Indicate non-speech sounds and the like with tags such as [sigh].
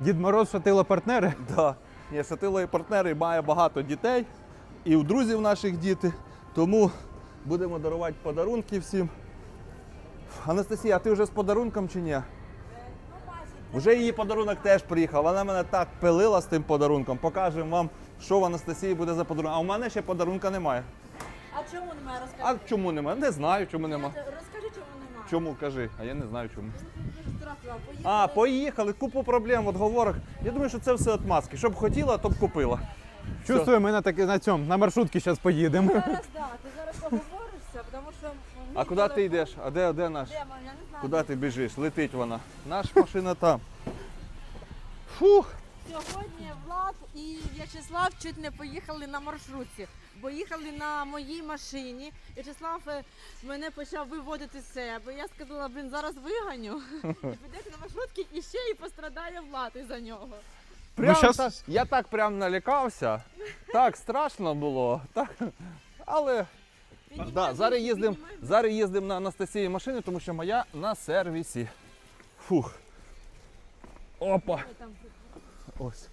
Дід Мороз, шатило партнери. [laughs] Да. Ні, Шатило і партнери має багато дітей, і у друзів наших діти. Тому будемо дарувати подарунки всім. Анастасія, а ти вже з подарунком чи ні? Вже її подарунок теж приїхав. Вона мене так пилила з тим подарунком. Покажемо вам, що в Анастасії буде за подарунок. А у мене ще подарунка немає. А чому немає? А чому немає? Не знаю, чому немає. Розкажи, чому. Чому кажи? А я не знаю чому. А, Поїхали. купу проблем, отговорок. Я думаю, що це все від маски. Щоб хотіла, то б купила. Чувствую, ми на таки на цьому на маршрутці зараз поїдемо. Зараз, да, ти зараз поговоришся, тому що... А куди ти телефон- йдеш? А де, де наш? Де, я не знаю. Куди ти біжиш? Летить вона. Наша машина там. Фух. Сьогодні Влад і В'ячеслав чуть не поїхали на маршрутці, бо їхали на моїй машині. В'ячеслав е, мене почав виводити з себе. Я сказала, блін, зараз виганю. [laughs] І підете на маршрутки і ще і пострадає Влад із-за нього. Прям щас- так- Я так прям налякався. Так страшно було. Так. Але да, зараз їздимо зараз їздим на Анастасії машини, тому що моя на сервісі. Фух. Опа. Ось.